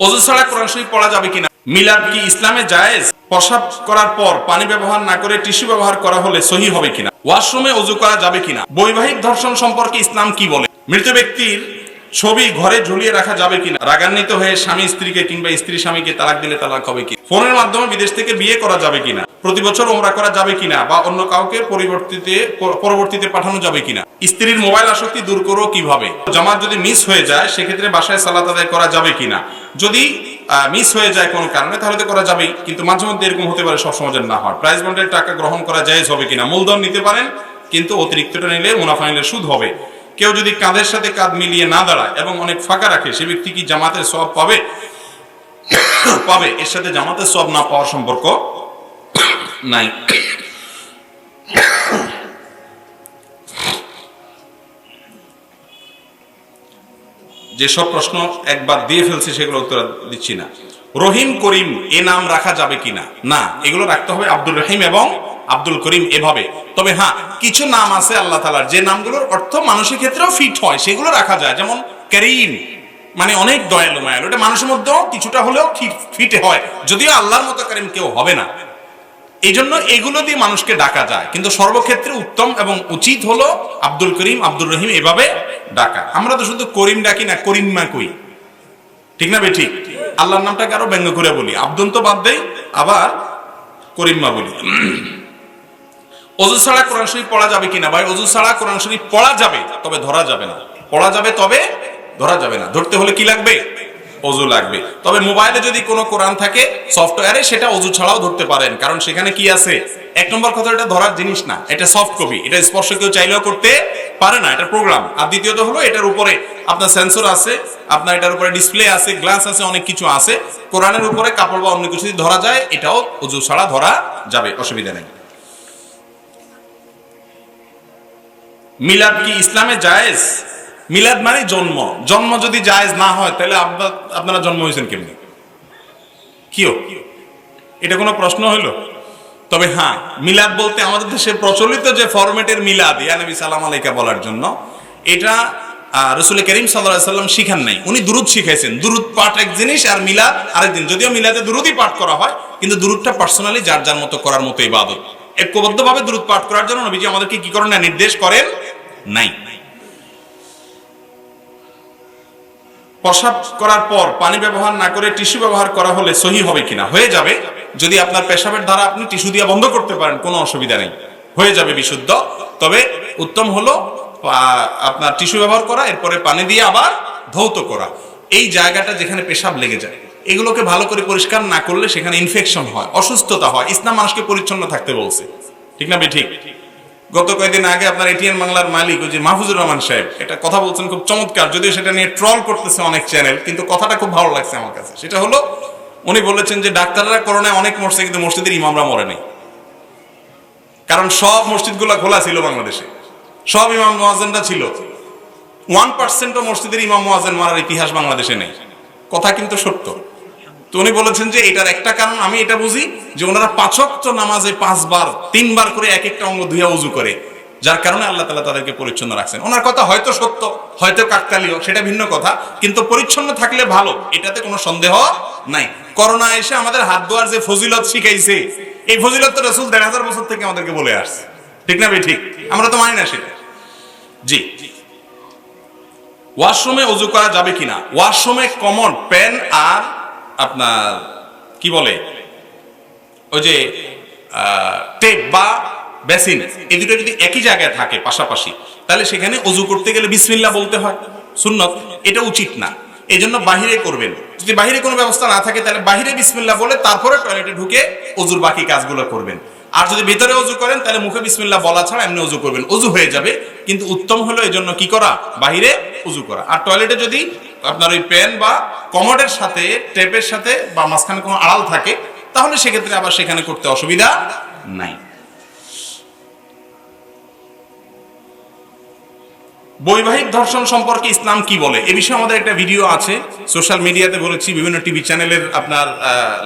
অজু ছাড়া কোরআন শরীফ পড়া যাবে কিনা? মিলাদ কি ইসলামে জায়েজ? প্রসাব করার পর পানি ব্যবহার না করে টিস্যু ব্যবহার করা হলে সহি হবে কিনা? ওয়াশরুমে অজু করা যাবে কিনা? বৈবাহিক ধর্ষণ সম্পর্কে ইসলাম কি বলে? মৃত ব্যক্তির ছবি ঘরে ঝুলিয়ে রাখা যাবে কিনা? রাগান্বিত হয়ে স্বামী স্ত্রীকে কিংবা স্ত্রী স্বামীকে তালাক দিলে তালাক হবে কি? ফোনের মাধ্যমে বিদেশ থেকে বিয়ে করা যাবে কিনা? প্রতি বছর ওমরা করা যাবে কিনা? বা অন্য কাউকে পরিবর্তিতে পরবর্তীতে পাঠানো যাবে কিনা? স্ত্রীর মোবাইল আসক্তি দূর করো কীভাবে? জামাত যদি মিস হয়ে যায়, সেক্ষেত্রে বাসায় সালাত আদায় করা যাবে কিনা? যদি মিস হয়ে যায় কোনো কারণে, তাহলে তো করা যাবেই। কিন্তু মাঝে মধ্যে এরকম হতে পারে সবসময় না হয়। প্রাইজ বন্ডের টাকা গ্রহণ করা জায়েজ হবে কিনা? মূলধন নিতে পারেন, কিন্তু অতিরিক্তটা নিলে মুনাফা নিলে সুদ হবে। কেউ যদি কাঁধের সাথে কাঁধ মিলিয়ে না দাঁড়ায় এবং অনেক ফাঁকা রাখে, সে ব্যক্তি কি জামাতের সব পাবে? পাবে। এর সাথে জামাতের সব না পাওয়ার সম্পর্ক নাই। যেসব প্রশ্ন একবার দিয়ে ফেলছি সেগুলো উত্তর দিচ্ছি না। রহিম করিম, এ নাম রাখা যাবে কিনা? না, এগুলো রাখতে হবে আব্দুল রহিম এবং আব্দুল করিম এভাবে। তবে হ্যাঁ কিছু নাম আছে আল্লাহ তালার যে নামগুলোর অর্থ মানুষের ক্ষেত্রেও ফিট হয়, সেগুলো রাখা যায়। যেমন করিম মানে অনেক দয়ালু, মায়ালু। এটা মানুষের মধ্যেও কিছুটা হলেও ফিটে হয়। যদিও আল্লাহর মতো করিম কেউ হবে না। এই জন্য এগুলো দিয়ে মানুষকে ডাকা যায়। কিন্তু সর্বক্ষেত্রে উত্তম এবং উচিত হলো আব্দুল করিম আব্দুল রহিম এভাবে ডাকা। আমরা তো শুধু করিম ডাকি না, করিমা কই? ঠিক না বে ঠিক আল্লাহর নামটাকে আরও ব্যঙ্গ করে বলি। আব্দুল তো বাদ দেই, আবার করিম্মা বলি। অজু ছাড়া কোরআন শরীফ পড়া যাবে কিনা? ভাই অজু ছাড়া কোরআন শরীফ পড়া যাবে, তবে ধরা যাবে না। পড়া যাবে, তবে ধরা যাবে না। ধরতে হলে কি লাগবে? অজু লাগবে। তবে মোবাইলে যদি কোনো কোরআন থাকে, সফটওয়্যারে সেটা অজু ছাড়াও ধরতে পারেন। কারণ সেখানে কি আছে? এক নম্বর কথা, এটা ধরার জিনিস না। এটা সফট কপি এটা স্পর্শ কেউ চাইলেও করতে পারে না। এটা প্রোগ্রাম আর দ্বিতীয়ত হলো, এটার উপরে আপনার সেন্সর আছে, আপনার এটার উপরে ডিসপ্লে আছে গ্লাস আছে, অনেক কিছু আছে। কোরআনের উপরে কাপড় বা অন্য কিছু যদি ধরা যায়, এটাও অজু ছাড়া ধরা যাবে, অসুবিধা নেই। মিলাদ কি ইসলামে জায়েজ? মিলাদ মানে জন্ম। জন্ম যদি জায়েজ না হয়, তাহলে আপনার জন্ম হয়েছেন কেমনি? কিও? এটা কোনো প্রশ্ন হইল? তবে হ্যাঁ মিলাদ বলতে আমাদের দেশে প্রচলিত যে ফরম্যাটের মিলাদ, ইয়া নবী সালাম আলাইকা বলার জন্য, এটা রসুল করিম সাল্লাহ সাল্লাম শিখান নাই। উনি দুরুদ শিখাইছেন। দুরুদ পাঠ এক জিনিস আর মিলাদ আরেক দিন যদিও মিলাদে দুরুদই পাঠ করা হয়, কিন্তু দুরুদটা পার্সোনালি যার যার মতো করার মতো ইবাদত। ঐক্যবদ্ধভাবে দূরত পাঠ করার জন্য নবীজি আমাদেরকে কি করেন না নির্দেশ করেন? নাই। প্রসাব করার পর পানি ব্যবহার না করে টিস্যু ব্যবহার করা হলে সহি হবে কিনা? হয়ে যাবে। যদি আপনার পেশাবের দ্বারা আপনি টিস্যু দিয়ে বন্ধ করতে পারেন, কোনো অসুবিধা নেই। হয়ে যাবে বিশুদ্ধ। তবে উত্তম হলো আপনার টিস্যু ব্যবহার করা, এরপরে পানি দিয়ে আবার ধৌত করা। এই জায়গাটা যেখানে পেশাব লেগে যায়, এগুলোকে ভালো করে পরিষ্কার না করলে সেখানে ইনফেকশন হয়, অসুস্থতা হয়। ইসলাম মানুষকে পরিচ্ছন্ন থাকতে বলছে। ঠিক না বে ঠিক? গত কয়েকদিন আগে আপনার এটিএন বাংলার মালিক ওই যে মাহফুজুর রহমান সাহেব, এটা কথা বলছেন খুব চমৎকার, যদিও সেটা নিয়ে ট্রল করতেছে অনেক চ্যানেল কিন্তু কথাটা খুব ভালো লাগছে আমার কাছে। সেটা হলো, উনি বলেছেন যে ডাক্তাররা করোনায় অনেক মরছে, কিন্তু মসজিদের ইমামরা মরে নেই। কারণ সব মসজিদগুলো খোলা ছিল বাংলাদেশে। সব ইমাম মোয়াজেনরা ছিল। ওয়ান পার্সেন্টও মসজিদের ইমাম মোয়াজেন মারার ইতিহাস বাংলাদেশে নেই। কথা কিন্তু সত্য। তো উনি বলেছেন যে এটার একটা কারণ, আমি এটা বুঝি যে ওনারা পাঁচক তো নামাজে পাঁচবার, তিনবার করে এক একটা অঙ্গ ধুইয়া উজু করে, যার কারণে আল্লাহ তালা তাদেরকে পরিচ্ছন্ন রাখছেন। ওনার কথা হয়তো সত্য, হয়তো কাকতালীয়, সেটা ভিন্ন কথা, কিন্তু পরিচ্ছন্ন থাকলে ভালো, এটাতে কোনো সন্দেহ নাই। করোনা এসে আমাদের হাত ধোয়ার যে ফজিলত শিখাইছে, এই ফজিলত তো রসুল দেড় হাজার বছর থেকে আমাদেরকে বলে আসছে। ঠিক না ভাই? ঠিক। আমরা তো মানি না সেটা। জি। ওয়াশরুমে অজু করা যাবে কিনা? ওয়াশরুমে কমন পেন আর আপনার, কি বলে? ওই যে টেপ বা বেসিন এই দুটো যদি একই জায়গায় থাকে পাশাপাশি, তাহলে সেখানে অজু করতে গেলে বিসমিল্লা বলতে হয়। সুন্নত, এটা উচিত না। এই জন্য বাহিরে করবেন। যদি বাহিরে কোনো ব্যবস্থা না থাকে, তাহলে বাহিরে বিসমিল্লা বলে তারপরে টয়লেটে ঢুকে অজুর বাকি কাজগুলো করবেন। আর যদি ভেতরে অজু করেন, তাহলে মুখে বিসমিল্লা বলা ছাড়া এমনি অজু করবেন। অজু হয়ে যাবে, কিন্তু উত্তম হলো এই জন্য কি করা? বাহিরে অজু করা। আর টয়লেটে যদি আপনার ওই পেন বা কমোডের সাথে টেপের সাথে বা মাঝখানে কোনো আড়াল থাকে, তাহলে সেক্ষেত্রে আবার সেখানে করতে অসুবিধা নাই। বৈবাহিক ধর্ষণ সম্পর্কে ইসলাম কি বলে? এ বিষয়ে আমাদের একটা ভিডিও আছে সোশ্যাল মিডিয়াতে বলেছি, বিভিন্ন টিভি চ্যানেলের আপনার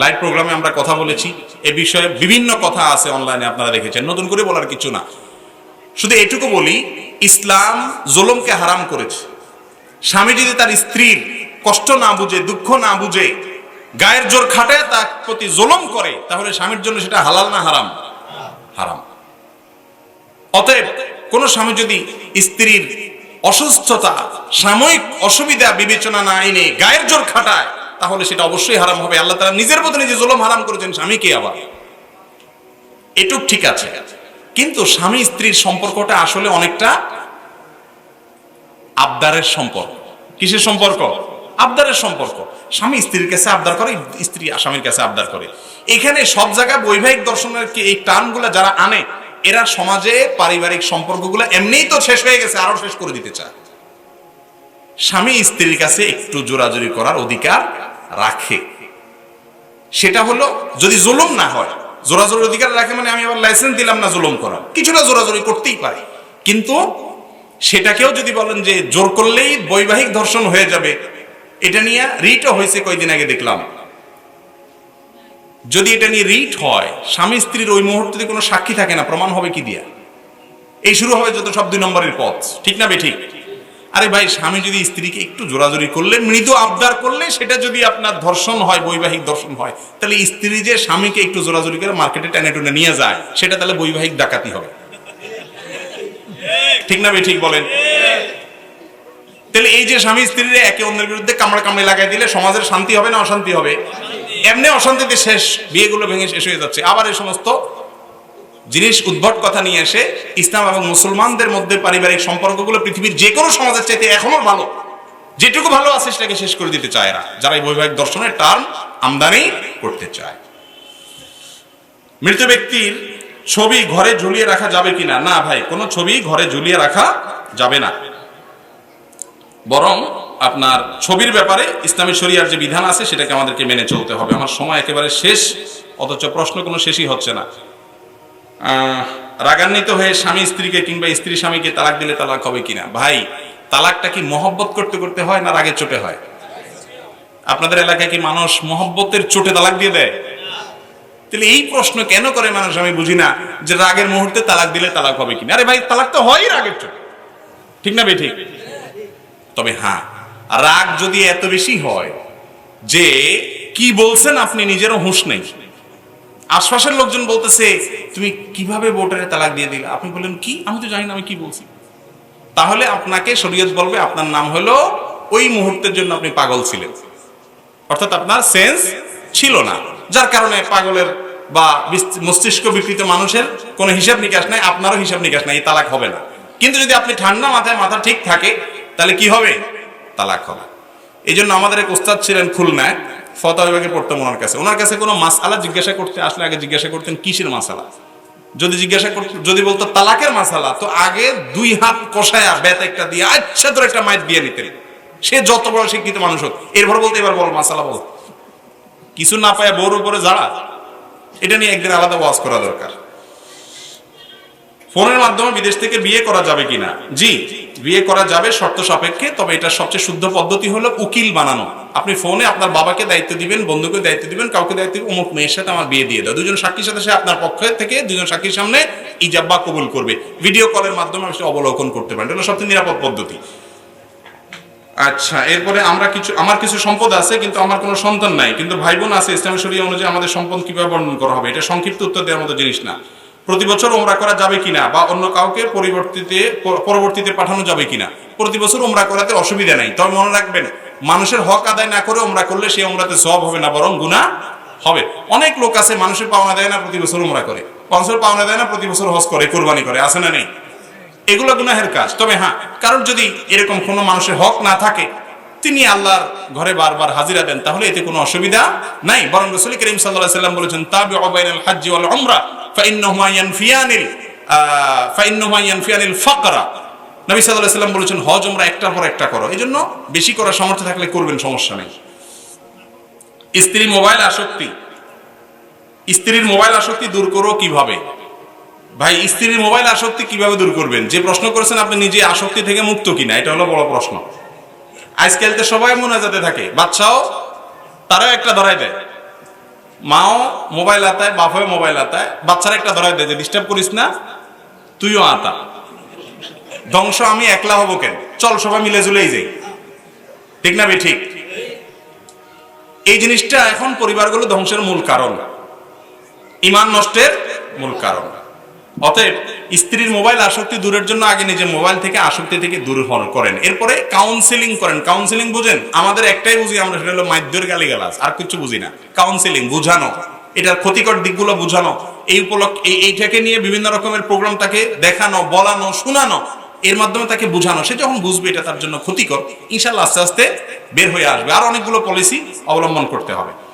লাইভ প্রোগ্রামে আমরা কথা বলেছি। এ বিষয়ে বিভিন্ন কথা আছে অনলাইনে আপনারা দেখেছেন। নতুন করে বলার কিছু না। শুধু এটুকু বলি, ইসলাম জুলুমকে হারাম করেছে। স্বামী যদি তার স্ত্রীর কষ্ট না বুঝে, দুঃখ না বুঝে, গায়ের জোর খাটে তার প্রতি জুলুম করে, তাহলে স্বামীর জন্য সেটা হালাল না হারাম? হারাম। অতএব কোন স্বামী যদি স্ত্রীর অসুস্থতা, সাময়িক অসুবিধা বিবেচনা না এনে গায়ের জোর খাটায়, তাহলে সেটা অবশ্যই হারাম হবে। আল্লাহ তারা নিজের মতো নিজে জুলুম হারাম করেছেন স্বামীকে আবার? এটুক ঠিক আছে। কিন্তু স্বামী স্ত্রীর সম্পর্কটা আসলে অনেকটা আবদারের সম্পর্ক। কিসের সম্পর্ক? আবদারের সম্পর্ক। স্বামী স্ত্রীর কাছে আবদার করে, স্ত্রী স্বামীর কাছে আবদার করে। এখানে সব জায়গায় বৈবাহিক দর্শনের এই টার্মগুলো যারা আনে, এরা সমাজে পারিবারিক সম্পর্কগুলো এমনিই তো শেষ হয়ে গেছে, আরও শেষ করে দিতে চায়। স্বামী স্ত্রীর কাছে একটু জোরাজুরি করার অধিকার রাখে। সেটা হলো, যদি জুলুম না হয় জোরাজোরি অধিকার রাখে মানে আমি আবার লাইসেন্স দিলাম না জুলুম করার। কিছুটা জোরাজোরি করতেই পারে। কিন্তু সেটাকেও যদি বলেন যে জোর করলেই বৈবাহিক ধর্ষণ হয়ে যাবে, এটা নিয়ে রিটও হয়েছে কয়েকদিন আগে দেখলাম। যদি এটা নিয়ে রিট হয়, স্বামী স্ত্রীর ওই মুহূর্তে কোনো সাক্ষী থাকে না, প্রমাণ হবে কি দিয়া? এই শুরু হবে যত সব দুই নম্বরের পথ, ঠিক না বে ঠিক? আরে ভাই, স্বামী যদি স্ত্রীকে একটু জোরাজোরি করলে, মৃদু আবদার করলে, সেটা যদি আপনার ধর্ষণ হয়, বৈবাহিক ধর্ষণ হয়, তাহলে স্ত্রী যে স্বামীকে একটু জোরাজোরি করে মার্কেটে টেনে টুনে নিয়ে যায়, সেটা তাহলে বৈবাহিক ডাকাতি হবে। ঠিক না ঠিক বলেন? তাহলে এই যে স্বামী স্ত্রীরা একে অন্যের বিরুদ্ধে কামড়ে কামড়ে লাগাই দিলে সমাজের শান্তি হবে না অশান্তি হবে? এমনি অশান্তিতে শেষ, বিয়েগুলো ভেঙে শেষ হয়ে যাচ্ছে। আবার এই সমস্ত জিনিস, উদ্ভট কথা নিয়ে এসে ইসলাম এবং মুসলমানদের মধ্যে পারিবারিক সম্পর্কগুলো পৃথিবীর যে কোনো সমাজের চাইতে এখনও ভালো। যেটুকু ভালো আছে সেটাকে শেষ করে দিতে চায় এরা। যারা এই বৈবাহিক দর্শনের টার্ম আমদানি করতে চায়। মৃত ব্যক্তির ছবি ঘরে ঝুলিয়ে রাখা যাবে কিনা? না ভাই, কোনো ছবি ঘরে ঝুলিয়ে রাখা যাবে না। বরং আপনার ছবির ব্যাপারে ইসলামী শরিয়ার যে বিধান আছে, সেটাকে আমাদেরকে মেনে চলতে হবে। আমার সময় একেবারে শেষ, অথচ প্রশ্ন কোনো শেষই হচ্ছে না। রাগান্বিত হয়ে স্বামী স্ত্রীকে কিংবা স্ত্রী স্বামীকে তালাক দিলে তালাক হবে কিনা? ভাই, তালাকটা কি মহব্বত করতে করতে হয় না রাগের চোটে হয়? আপনাদের এলাকায় কি মানুষ মহব্বতের চোটে তালাক দিয়ে দেয়? তাহলে এই প্রশ্ন কেন করে মানুষ আমি বুঝি না যে রাগের মুহূর্তে তালাক দিলে তালাক হবে কিনা? আরে ভাই, তালাক তো হয়ই রাগের চোটে ঠিক না ভাই ঠিক তবে হ্যাঁ রাগ যদি এত বেশি হয় যে কি বলছেন আপনি নিজেরও হুঁশ নেই। আশপাশের লোকজন বলতেছে, তুমি কীভাবে ভোটারে তালাক দিয়ে দিলে? আপনি বললেন, কি? আমি তো জানি না আমি কি বলছি। তাহলে আপনাকে শরীয়ত বলবে, আপনার নাম হলো ওই মুহূর্তের জন্য আপনি পাগল ছিলেন। অর্থাৎ আপনার সেন্স ছিল না। যার কারণে পাগলের বা মস্তিষ্ক বিকৃত মানুষের কোনো হিসাব নিকাশ নাই, আপনারও হিসাব নিকাশ নাই তালাক হবে না। কিন্তু যদি আপনি ঠান্ডা মাথায় মাথা ঠিক থাকে, তাহলে কি হবে? তালাক হবে। এই জন্য আমাদের এক ওস্তাদ ছিলেন খুলনায় ফতা বিভাগে পড়তাম ওনার কাছে। ওনার কাছে কোনো মাসালা জিজ্ঞাসা করতে আসলে আগে জিজ্ঞাসা করতেন, কিসের মাসালা? যদি জিজ্ঞাসা করতে যদি বলতো তালাকের মাসালা, তো আগে দুই হাত কষায়া বেত একটা দিয়ে আচ্ছা তোর একটা মাইট দিয়ে নিতেন। সে যত বড় শিক্ষিত মানুষ হোক, এরপর বলতে এবার বল, মাসালা বল। কিছু না পায় বউর উপরে যারা এটা নিয়ে একদিন আলাদা ওয়াজ করা দরকার। ফোনের মাধ্যমে বিদেশ থেকে বিয়ে করা যাবে কিনা? জি, বিয়ে করা যাবে শর্ত সাপেক্ষে, তবে এটা সবচেয়ে শুদ্ধ পদ্ধতি হলো উকিল বানানো। আপনি ফোনে আপনার বাবাকে দায়িত্ব দিবেন, বন্ধুকে দায়িত্ব দিবেন, কাউকে দায়িত্ব দিবেন, অমুক মেয়ের সাথে আমার বিয়ে দিয়ে দাও। দুজন সাক্ষীর সাথে সে আপনার পক্ষ থেকে, দুজন সাক্ষীর সামনে ইজাব্বা কবুল করবে। ভিডিও কলের মাধ্যমে আপনি অবলোকন করতে পারেন। এটা সবচেয়ে নিরাপদ পদ্ধতি। আচ্ছা এরপরে আমরা কিছু আমার কিছু সম্পদ আছে, কিন্তু আমার কোনো সন্তান নাই। কিন্তু ভাই বোন আছে, ইসলামী শরীয় অনুযায়ী আমাদের সম্পদ কীভাবে বর্ণন করা হবে? এটা সংক্ষিপ্ত উত্তর দেওয়ার মতো জিনিস না। প্রতি বছর ওমরা করা যাবে কিনা বা অন্য কাউকে পরিবর্তিতে পরবর্তীতে পাঠানো যাবে কিনা? প্রতি বছর ওমরা করাতে অসুবিধা নাই। তবে মনে রাখবেন, মানুষের হক আদায় না করে ওমরা করলে সেই ওমরাতে সব হবে না, বরং গুণা হবে। অনেক লোক আছে, মানুষের পাওনা দেয় না, প্রতি বছর ওমরা করে। মানুষের পাওনা দেয় না, প্রতি বছর হজ করে, কোরবানি করে। আছে না নেই? এগুলো গুনাহের কাজ। তবে হ্যাঁ কারণ যদি এরকম কোনো মানুষের হক না থাকে, তিনি আল্লাহর ঘরে বারবার হাজিরা দেন, তাহলে এতে কোনো অসুবিধা নাই। বরং রসুল করিম সাল্লাল্লাহু সাল্লাম বলেছেন তাবি অবাইনাল হাজ্জ ওয়াল উমরা ফাইন্নাহুমা ইয়ানফিয়ানিল ফাইন্নাহুমা ইয়ানফিয়ানিল ফাকরা। নবী আলাইহি সাল্লাম বলেছেন, হজ, উমরা একটার পর একটা করো। এই জন্য বেশি করার সামর্থ্য থাকলে করবেন, সমস্যা নেই। স্ত্রী মোবাইল আসক্তি, স্ত্রীর মোবাইল আসক্তি দূর করো কীভাবে? ভাই, স্ত্রীর মোবাইল আসক্তি কীভাবে দূর করবেন? যে প্রশ্ন করেছেন আপনি নিজে, আসক্তি থেকে মুক্ত কিনা? এটা হলো বড় প্রশ্ন। আজকাল তো সবাই মনে মোনাজাতে থাকে। বাচ্চাও তারাও একটা ধরাই দেয়। মাও মোবাইল আতায় বাপও মোবাইল আতায় বাচ্চারা একটা ধরাই দেয় যে, ডিস্টার্ব করিস না, তুইও আতা ধ্বংস, আমি একলা হব কেন? চল, সবাই মিলে জুলেই যাই। ঠিক না ভাই? ঠিক। এই জিনিসটা এখন পরিবারগুলো ধ্বংসের মূল কারণ। ইমান নষ্টের মূল কারণ। অতএব স্ত্রীর মোবাইল আসক্তি দূরের জন্য আগে নিজে মোবাইল থেকে আসক্তি থেকে দূর করেন। এরপরে কাউন্সিলিং করেন। কাউন্সিলিং বুঝেন? আমাদের একটাই বুঝি আমরা, সেটা হলো মাধ্যর গালি গালাজ আর কিছু বুঝি না। কাউন্সিলিং বুঝানো। এটার ক্ষতিকর দিকগুলো বুঝানো। এই উপলক্ষে এই, এইটাকে নিয়ে বিভিন্ন রকমের প্রোগ্রাম তাকে দেখানো, বলানো, শোনানো, এর মাধ্যমে তাকে বুঝানো। সে যখন বুঝবে, এটা তার জন্য ক্ষতিকর ইনশাল্লাহ আস্তে আস্তে বের হয়ে আসবে। আর অনেকগুলো পলিসি অবলম্বন করতে হবে।